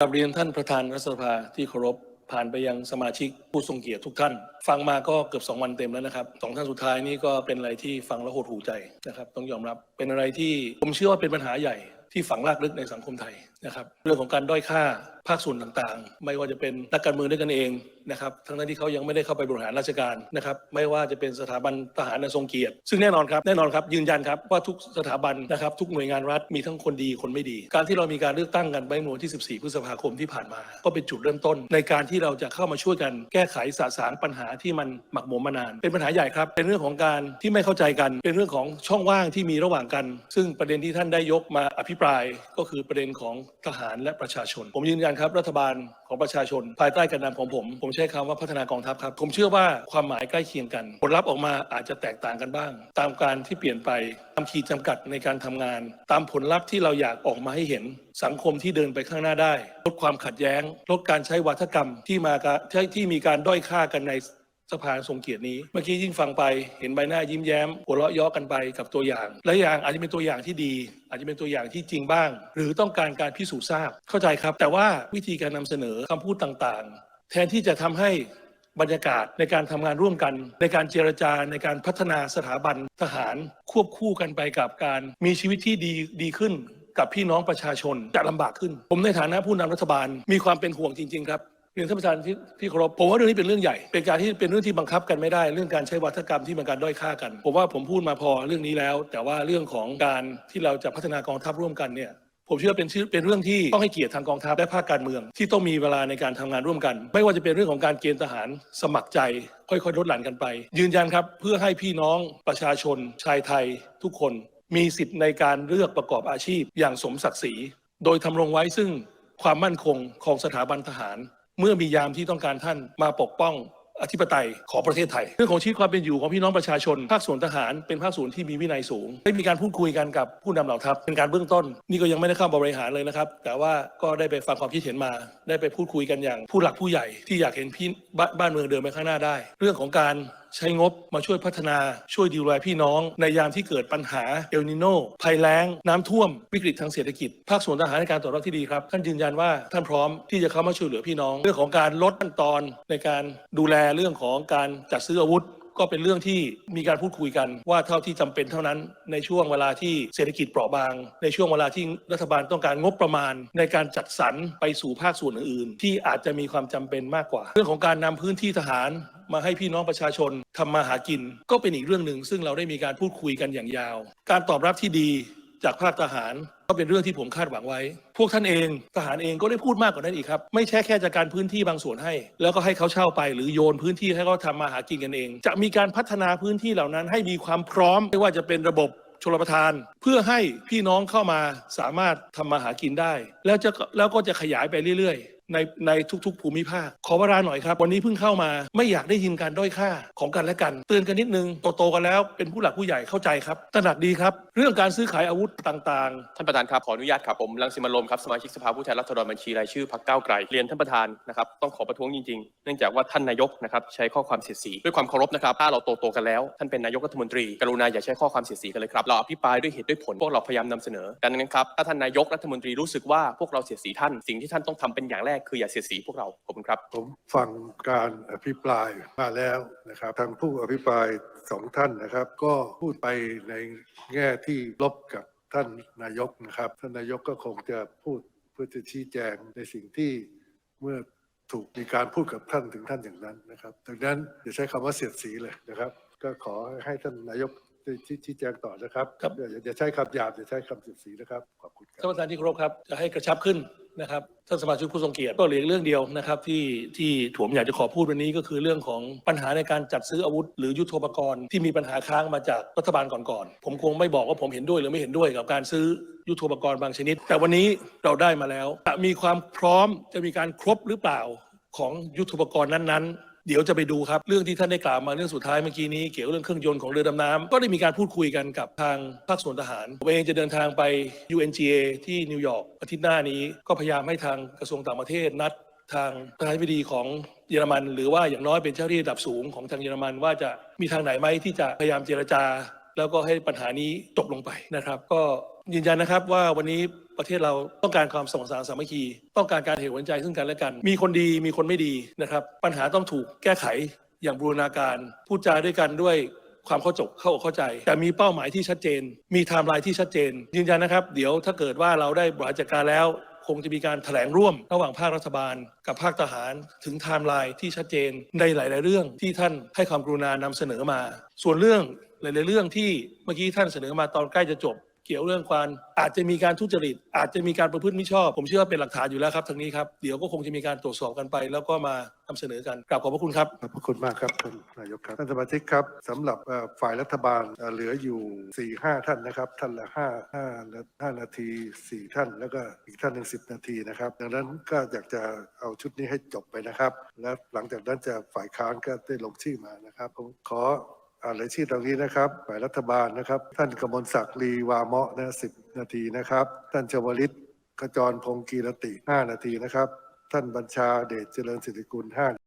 กราบเรียนท่านประธานรัฐสภาที่เคารพผ่านไปยังสมาชิกผู้ทรงเกียรติทุกท่าน ฟังมาก็เกือบ 2 วันเต็มแล้วนะครับสองท่านสุดท้ายนี่ก็เป็นอะไรที่ฟังแล้วหดหูใจนะครับ ต้องยอมรับเป็นอะไรที่ผมเชื่อว่าเป็นปัญหาใหญ่ที่ฝังรากลึกในสังคมไทยนะครับเรื่องของการด้อยค่าภาคส่วนต่างๆ ไม่ว่าจะเป็นนักการเมืองด้วยกันเองนะครับทั้งนั้นที่เขายังไม่ได้เข้าไปบริหารราชการนะครับไม่ว่าจะเป็นสถาบันทหารอันทรงเกียรติ ซึ่งแน่นอนครับแน่นอนครับยืนยันครับว่าทุกสถาบันนะครับทุกหน่วยงานรัฐมีทั้งคนดีคนไม่ดี การที่เรามีการเลือกตั้งกันไปเมื่อวันที่ 14 พฤษภาคมที่ผ่านมา ก็เป็นจุดเริ่มต้น ในการที่เราจะเข้ามาช่วยกันแก้ไขสะสางปัญหาที่มันหมักหมมมานาน เป็นปัญหาใหญ่ครับเป็นเรื่องของการที่ไม่เข้าใจกัน เป็นเรื่องของช่องว่างที่มีระหว่างกัน ซึ่งประเด็นที่ท่านได้ยกมาอภิปรายก็คือประเด็นของทหารและประชาชน ผมยืนยันครับรัฐบาลของประชาชน ภายใต้การนำของผม ผมใช้คำว่าพัฒนากองทัพครับ ผมเชื่อว่าความหมายใกล้เคียงกัน ผลลัพธ์ออกมาอาจจะแตกต่างกันบ้าง ตามการที่เปลี่ยนไปตามขีดจำกัดในการทำงาน ตามผลลัพธ์ที่เราอยากออกมาให้เห็นสังคมที่เดินไปข้างหน้าได้ ลดความขัดแย้ง ลดการใช้วัฒกรรมที่มาที่มีการด้อยค่ากันใน สภาทรงเกียรตินี้ เมื่อกี้ยิ่งฟังไปเห็นใบหน้ายิ้มแย้มหัวเราะย้อกันไปกับตัวอย่าง และอย่างอาจจะเป็นตัวอย่างที่ดี อาจจะเป็นตัวอย่างที่จริงบ้าง หรือต้องการการพิสูจน์ทราบเข้าใจครับ แต่ว่าวิธีการนำเสนอคำพูดต่างๆ แทนที่จะทำให้บรรยากาศในการทำงานร่วมกัน ในการเจรจาในการพัฒนาสถาบันทหาร ควบคู่กันไปกับการมีชีวิตที่ดีดีขึ้นกับพี่น้องประชาชนจะลำบากขึ้น ผมในฐานะผู้นำรัฐบาลมีความเป็นห่วงจริง ๆ ครับ เรียนท่านประธานที่ที่เคารพผมว่าเรื่องนี้เป็นเรื่องใหญ่ เป็นการที่เป็นเรื่องที่บังคับกันไม่ได้ เรื่องการใช้วัฒกรรมที่มันการด้อยค่ากัน ผมว่าผมพูดมาพอเรื่องนี้แล้ว แต่ว่าเรื่องของการที่เราจะพัฒนากองทัพร่วมกันเนี่ยผมเชื่อเป็นชื่อเป็นเรื่องที่ต้องให้เกียรติทางกองทัพและภาคการเมือง ที่ต้องมีเวลาในการทำงานร่วมกัน ไม่ว่าจะเป็นเรื่องของการเกณฑ์ทหารสมัครใจ ค่อยๆลดหลั่นกันไป ยืนยันครับ เพื่อให้พี่น้องประชาชน ชายไทย ทุกคน มีสิทธิ์ในการเลือกประกอบอาชีพอย่างสมศักดิ์ศรี โดยทำรงไว้ซึ่งความมั่นคงของสถาบันทหาร เมื่อมียามที่ต้องการท่านมาปกป้องอธิปไตยของประเทศไทย เรื่องของชีวิตความเป็นอยู่ของพี่น้องประชาชน ภาคส่วนทหารเป็นภาคส่วนที่มีวินัยสูง ได้มีการพูดคุยกันกับผู้นำเหล่าทัพเป็นการเบื้องต้น นี่ก็ยังไม่ได้เข้าบริหารเลยนะครับ แต่ว่าก็ได้ไปฟังความคิดเห็นมา ได้ไปพูดคุยกันอย่างผู้หลักผู้ใหญ่ที่อยากเห็นพี่บ้านบ้านเมืองเดินไปข้างหน้าได้ เรื่องของการ ใช้งบมาช่วยพัฒนาช่วยดูแลพี่น้อง ในยามที่เกิดปัญหาเอลนิโนภัยแล้ง น้ำท่วม วิกฤตทางเศรษฐกิจ ภาคส่วนทหารในการตอบรับที่ดีครับ ท่านยืนยันว่าท่านพร้อมที่จะเข้ามาช่วยเหลือพี่น้อง เรื่องของการลดขั้นตอนในการดูแลเรื่องของการจัดซื้ออาวุธ ก็เป็นเรื่องที่มีการพูดคุยกันว่าเท่าที่จำเป็นเท่านั้นในช่วงเวลาที่เศรษฐกิจเปราะบาง ในช่วงเวลาที่รัฐบาลต้องการงบประมาณ ในการจัดสรรไปสู่ภาคส่วนอื่น ๆ ที่อาจจะมีความจำเป็นมากกว่า เรื่องของการนำพื้นที่ทหารมาให้พี่น้องประชาชนทำมาหากิน ก็เป็นอีกเรื่องหนึ่งซึ่งเราได้มีการพูดคุยกันอย่างยาว การตอบรับที่ดีจากภาคทหาร ก็เป็นเรื่องที่ผมคาดหวังไว้ พวกท่านเองทหารเองก็ได้พูดมากกว่านั้นอีกครับ ไม่ใช่แค่จากการพื้นที่บางส่วนให้ แล้วก็ให้เขาเช่าไป หรือโยนพื้นที่ให้เขาทำมาหากินกันเอง จะมีการพัฒนาพื้นที่เหล่านั้น ให้มีความพร้อมไม่ว่าจะเป็นระบบชลประทาน เพื่อให้พี่น้องเข้ามาสามารถทำมาหากินได้ แล้วจะแล้วก็จะขยายไปเรื่อยๆ ในในทุกๆ ภูมิภาค ขอเวลาหน่อยครับ วันนี้เพิ่งเข้ามา ไม่อยากได้ยินการด้อยค่าของกันและกัน เตือนกันนิดนึงโตๆกันแล้วเป็นผู้หลักผู้ใหญ่เข้าใจครับตระหนักดีครับ เรื่องการซื้อขายอาวุธต่างๆ ท่านประธานครับขออนุญาตครับผมรังสิมันต์โรมครับสมาชิกสภาผู้แทนราษฎรบัญชีรายชื่อพรรคก้าวไกลเรียนท่านประธานนะครับต้องขอประท้วงจริงๆ เนื่องจากว่าท่านนายกนะครับใช้ข้อความเสียดสีด้วยความเคารพนะครับถ้าเราโตๆกันแล้ว ท่านเป็นนายกรัฐมนตรี กรุณาอย่าใช้ข้อความเสียดสีกันเลยครับเราอภิปรายด้วยเหตุด้วยผลพวกเราพยายามนำเสนอดังนั้นครับถ้าท่านนายกรัฐมนตรีรู้สึกว่าพวกเราเสียดสีท่านสิ่งที่ท่านต้องทำเป็นอย่างแรกคืออย่าเสียดสีพวกเราขอบคุณครับ ผมฟังการอภิปรายมาแล้วนะครับทางผู้อภิปรายสองท่านนะครับ ก็พูดไปในแง่ที่ลบกับท่านนายกนะครับ ท่านนายกก็คงจะพูดเพื่อจะชี้แจงในสิ่งที่เมื่อถูกมีการพูดกับท่านถึงท่านอย่างนั้นนะครับ ดังนั้นอย่าใช้คำว่าเสียดสีเลยนะครับ ก็ขอให้ท่านนายกได้ชี้ชี้แจงต่อนะครับครับอย่าอย่าใช้คำหยาบอย่าใช้คำเสียดสีนะครับขอบคุณคท่านรับประธานที่เคารพครับจะให้กระชับขึ้น นะครับท่านสมาชิกผู้ทรงเกียรติก็เหลือเรื่องเดียวนะครับที่ที่ผมอยากจะขอพูดวันนี้ก็คือเรื่องของปัญหาในการจัดซื้ออาวุธ หรือยุทโธปกรณ์ที่มีปัญหาค้างมาจากรัฐบาลก่อนๆผมคงไม่บอกว่าผมเห็นด้วยหรือไม่เห็นด้วยกับการซื้อยุทโธปกรณ์บางชนิด แต่วันนี้เราได้มาแล้วจะมีความพร้อมจะมีการครบหรือเปล่าของยุทโธปกรณ์นั้นๆ เดี๋ยวจะไปดูครับเรื่องที่ท่านได้กล่าวมาเรื่องสุดท้ายเมื่อกี้นี้เกี่ยวกับเรื่องเครื่องยนต์ของเรือดำน้ำก็ได้มีการพูดคุยกันกับทางภาคส่วนทหารผมเองจะเดินทางไป UNGA ที่นิวยอร์กอาทิตย์หน้านี้ก็พยายามให้ทางกระทรวงต่างประเทศนัดทางประธานาธิบดีของเยอรมัน หรือว่าอย่างน้อยเป็นเจ้าหน้าที่ระดับสูงของทางเยอรมันว่าจะมีทางไหนไหมที่จะพยายามเจรจา แล้วก็ให้ปัญหานี้จบลงไปนะครับ ก็ยืนยันนะครับว่าวันนี้ ประเทศเราต้องการความสมัครสานสามัคคี ต้องการการเห็นหัวใจซึ่งกันและกัน มีคนดีมีคนไม่ดีนะครับ ปัญหาต้องถูกแก้ไขอย่างบูรณาการพูดจาด้วยกันด้วยความเข้าจบเข้าอกเข้าใจ แต่มีเป้าหมายที่ชัดเจน มีไทม์ไลน์ที่ชัดเจน ยืนยันนะครับ เดี๋ยวถ้าเกิดว่าเราได้บริหารจัดการแล้ว คงจะมีการแถลงร่วม ระหว่างภาครัฐบาล กับภาคทหาร ถึงไทม์ไลน์ที่ชัดเจนในหลาย ๆ เรื่องที่ท่านให้ความกรุณานำเสนอมา ส่วนเรื่องหลาย ๆ เรื่องที่เมื่อกี้ท่านเสนอมาตอนใกล้จะจบ เกี่ยวเรื่องความอาจจะมีการทุจริต อาจจะมีการประพฤติมิชอบ ผมเชื่อว่าเป็นหลักฐานอยู่แล้วครับทางนี้ครับเดี๋ยวก็คงจะมีการตรวจสอบกันไป แล้วก็มานำเสนอกันกราบขอบพระคุณครับ ขอบพระคุณมากครับท่านนายกครับท่านสมาชิกครับสำหรับเอ่อฝ่ายรัฐบาลเอ่อเหลืออยู่4ี่ห้าท่านนะครับ ท่านละห้าห้าห้านาทีสี่ท่าน แล้วก็อีกท่านหนึ่งสิบนาทีนะครับ ดังนั้นก็อยากจะเอาชุดนี้ให้จบไปนะครับ และหลังจากนั้นจะฝ่ายค้านก็ได้ลงชื่อมานะครับผมขอ อ่านรายชื่อตรงนี้นะครับฝ่ายรัฐบาลนะครับ ท่านกมลศักดิ์ลีวาเมาะนะสิบนาทีนะครับ ท่านชวลิตขจรพงศ์กีรติ 5 นาทีนะครับ ท่านบัญชาเดชเจริญสิริกุล 5